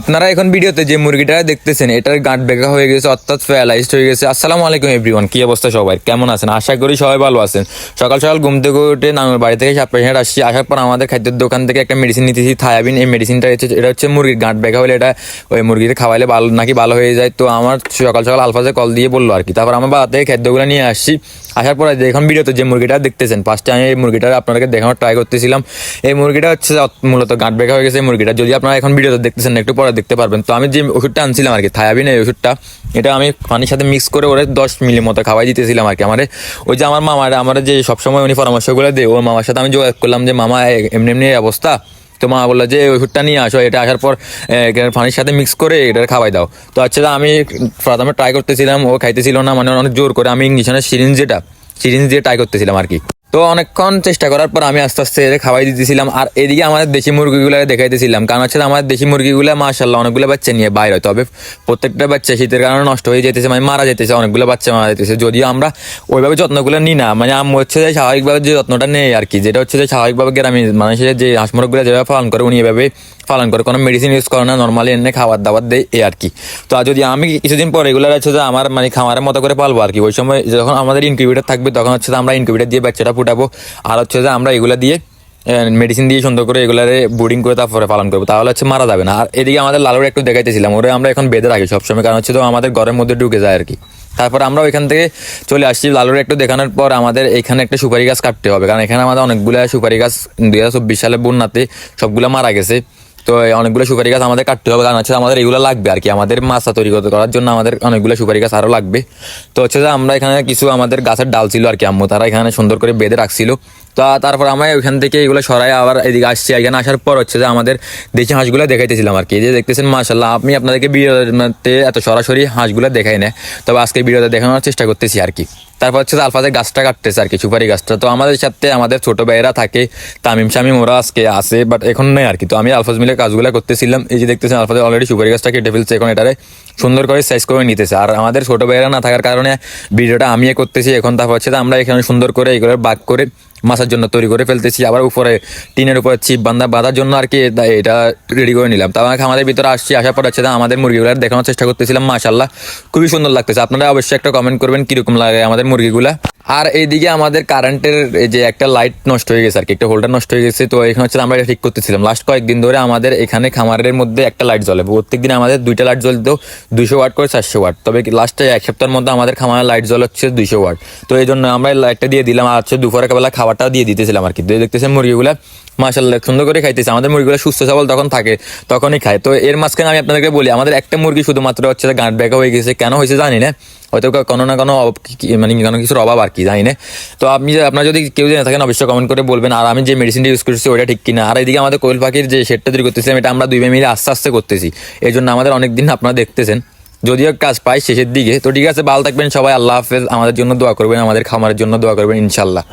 আপনারা এখন ভিডিওতে যে মুরগিটা দেখতেছেন, এটার গাঁট বেঁকা হয়ে গেছে, অর্থাৎ প্যারালাইজড হয়ে গেছে। আসসালামু আলাইকুম এভরিওয়ান কি অবস্থা সবাই? কেমন আছেন? আশা করি সবাই ভালো আছেন। সকাল সকাল ঘুম থেকে উঠে নামের বাড়ি থেকে সাত পেশেন্ট আসছি। আসার পর আমাদের খাদ্যের দোকান থেকে একটা মেডিসিন নিতেছি থায়াবিন এই মেডিসিনটা হচ্ছে এটা হচ্ছে মুরগির গাঁট বেঁকা হলে এটা ওই মুরগির খাওয়াইলে ভালো নাকি ভালো হয়ে যায়। তো আমার সকাল সকাল আলফাজে কল দিয়ে বলল আর কি। তারপর আমার বাবা থেকে খাদ্যগুলো নিয়ে আসছি। আসার পরে এখন ভিডিওতে যে মুরগিটা দেখতেছেন ফার্স্টে আমি এই মুরগিটা আপনাদেরকে দেখানোর ট্রাই করতেছিলাম। এই মুরগিটা হচ্ছে মূলত গাঁট বেঁকা হয়ে গেছে। মুরগিটা যদি আপনারা এখন ভিডিওতে দেখতেছেন, একটু পরে দেখতে পারবেন। তো আমি যে ওষুধটা আনছিলাম আর কি থায়াবিন এই ওষুধটা, এটা আমি পানির সাথে মিক্স করে ওরে দশ মিলি মতো খাওয়াই দিতেছিলাম আর কি আমার। ওই যে আমার মামার, আমার যে সবসময় উনি পরামর্শগুলো দেয়, ওর মামার সাথে আমি যোগাযোগ করলাম যে, মামা এমনি এমনি অবস্থা। তো মা বলল যে ওষুধটা নিয়ে আসো, এটা আসার পর পানির সাথে মিক্স করে এটা খাওয়াই দাও। তো আচ্ছা আমি প্রথমে ট্রাই করতেছিলাম, ও খাইতেছিল না মানে অনেক জোর করে আমি ইংলিশনের সিরিঞ্জ যেটা সিরিঞ্জ দিয়ে ট্রাই করতেছিলাম আর কি। তো অনেকক্ষণ চেষ্টা করার পর আমি আস্তে আস্তে এদের খাওয়াই দিতেছিলাম। আর এদিকে আমাদের দেশি মুরগিগুলো দেখাইতেছিলাম। কারণ হচ্ছে আমাদের দেশি মুরগিগুলো মাশাল্লাহ অনেকগুলো বাচ্চা নিয়ে বাইর হয়। তবে প্রত্যেকটা বাচ্চা শীতের কারণে নষ্ট হয়ে যেতেছে মানে মারা যেতেছে অনেকগুলো বাচ্চা মারা যেতেছে যদিও আমরা ওইভাবে যত্নগুলো নিই না মানে আমি হচ্ছে যে স্বাভাবিকভাবে যে যত্নটা নেই আর কি, যেটা হচ্ছে যে স্বাভাবিকভাবে গ্রামীণ মানুষের যে হাঁস মুরগগুলো যেভাবে পালন করে, উনি এভাবে পালন করে। কোনো মেডিসিন ইউজ করে না নর্মালি এনে খাবার দাবার দেয় এই আর কি। তো আর যদি আমি কিছুদিন পর এগুলো হচ্ছে যে আমার মানে খামারের মতো করে পালবো আর কি, ওই সময় যখন আমাদের ইনকিউবেটার থাকবে, তখন হচ্ছে আমরা ইনকিউবেটার দিয়ে বাচ্চাটা ফুটাবো। আর হচ্ছে যে আমরা এগুলা দিয়ে মেডিসিন দিয়ে সুন্দর করে এগুলারে বোর্ডিং করে তারপরে পালন করব, তাহলে হচ্ছে মারা যাবে না। আর এদিকে আমাদের লালুর একটু দেখাইতেছিলাম, ওরে আমরা এখন বেঁধে রাখি সবসময়, কারণ হচ্ছে তো আমাদের ঘরের মধ্যে ঢুকে যায় আর কি। তারপর আমরা ওইখান থেকে চলে আসছি, লালুর একটু দেখানোর পর আমাদের এখানে একটা সুপারি গাছ কাটতে হবে, কারণ এখানে আমাদের অনেকগুলো সুপারি গাছ দুই হাজার চব্বিশ সালে বন্যাতে সবগুলো মারা গেছে। তো অনেকগুলো সুপারি গাছ আমাদের কাটতে হবে, কারণ হচ্ছে আমাদের এগুলো লাগবে আর কি। আমাদের মাছা তৈরি করার জন্য আমাদের অনেকগুলো সুপারি গাছ আরও লাগবে। তো হচ্ছে যে আমরা এখানে কিছু আমাদের গাছের ডাল ছিল আর কি আম্মু, তারা এখানে সুন্দর করে বেঁধে রাখছিল। তো তারপর আমরা ওইখান থেকে এগুলো সরাই আবার এদিকে আসছি। এখানে আসার পর হচ্ছে যে আমাদের দেশি হাঁসগুলো দেখাইতেছিলাম আর কি। যে দেখতেছেন মাশাল্লাহ আমি আপনাদেরকে ভিডিওতে এত সরাসরি হাঁসগুলো দেখাই না, তবে আজকে ভিডিওতে দেখানোর চেষ্টা করতেছি আর কি। তারপর হচ্ছে যে আলফাজের গাছটা কাটতেছে আর কি, সুপারি গাছটা। তো আমাদের সাথে আমাদের ছোট ভাইয়েরা থাকে, তামিম, শামিম, ওরা আজকে আসে বাট এখন নেই আর কি। তো আমি আলফাজ মিলে কাজগুলো করতেছিলাম। এই যে দেখতেছেন আলফাজের অলরেডি সুপারি গাছটা কেটে ফেলছে, এখন এটারে সুন্দর করে সাইজ করে নিতেছে। আর আমাদের ছোট ভাইয়েরা না থাকার কারণে ভিডিওটা আমি করতেছি। এখন তারপর হচ্ছে আমরা এখানে সুন্দর করে এগুলো বাক করে মাছের জন্য তৈরি করে ফেলতেছি, আবার উপরে টিনের উপরে চিপ বান্ধা, বাঁধার জন্য আর কি এটা- রেডি করে নিলাম। তার মানে আমাদের ভিতরে আসছি, আসার পর যে আমাদের মুরগিগুলো দেখানোর চেষ্টা করতেছিলাম মাশাল্লাহ খুবই সুন্দর লাগতেছে। আপনারা অবশ্যই একটা কমেন্ট করবেন, কীরকম লাগে আমাদের মুরগিগুলা। আর এইদিকে আমাদের কারেন্টের যে একটা লাইট নষ্ট হয়ে গেছে আর কি, একটা হোল্ডার নষ্ট হয়ে গেছে, তো এখানে হচ্ছে আমরা ঠিক করতেছিলাম। লাস্ট কয়েকদিন ধরে আমাদের এখানে খামারের মধ্যে একটা লাইট জ্বলে। প্রত্যেক দিন আমাদের দুইটা লাইট জ্বলতো দুশো ওয়াট করে চারশো ওয়াট তবে লাস্টে এক সপ্তাহের মধ্যে আমাদের খামারের লাইট জ্বল হচ্ছে দুইশো ওয়াট তো এই জন্য আমরা লাইটটা দিয়ে দিলাম, আর হচ্ছে দুপুরের বেলা খাবারটাও দিয়ে দিতেছিলাম আর কি। দেখতেছেন মুরগিগুলা। মাশাল্লাহ সুন্দর করে খাইতেছে। আমাদের মুরগিগুলো সুস্থ সবল তখন থাকে, তখনই খায়। তো এর মাঝখানে আমি আপনাদেরকে বলি, আমাদের একটা মুরগি শুধুমাত্র হচ্ছে গাঁট ব্যাকা হয়ে গেছে, কেন হয়েছে জানি না। হয়তো কোনো না কোনো মানে কোনো কিছুর অভাব আর কি, জানি না। তো আপনি আপনারা যদি কেউ জেনে থাকেন, অবশ্যই কমেন্ট করে বলবেন, আর আমি যে মেডিসিনটা ইউজ করছি ওটা ঠিক কিনা। আর এদিকে আমাদের কোয়েল পাখির যে শেডটা তৈরি করতেছিলাম, এটা আমরা দুই মিলে আস্তে আস্তে করতেছি। এই জন্য আমাদের অনেক দিন আপনারা দেখতেছেন। যদিও কাজ পাই শেষের দিকে। তো ঠিক আছে, ভালো থাকবেন সবাই, আল্লাহ হাফেজ। আমাদের জন্য দোয়া করবেন, আমাদের খামারের জন্য দোয়া করবেন ইনশাল্লাহ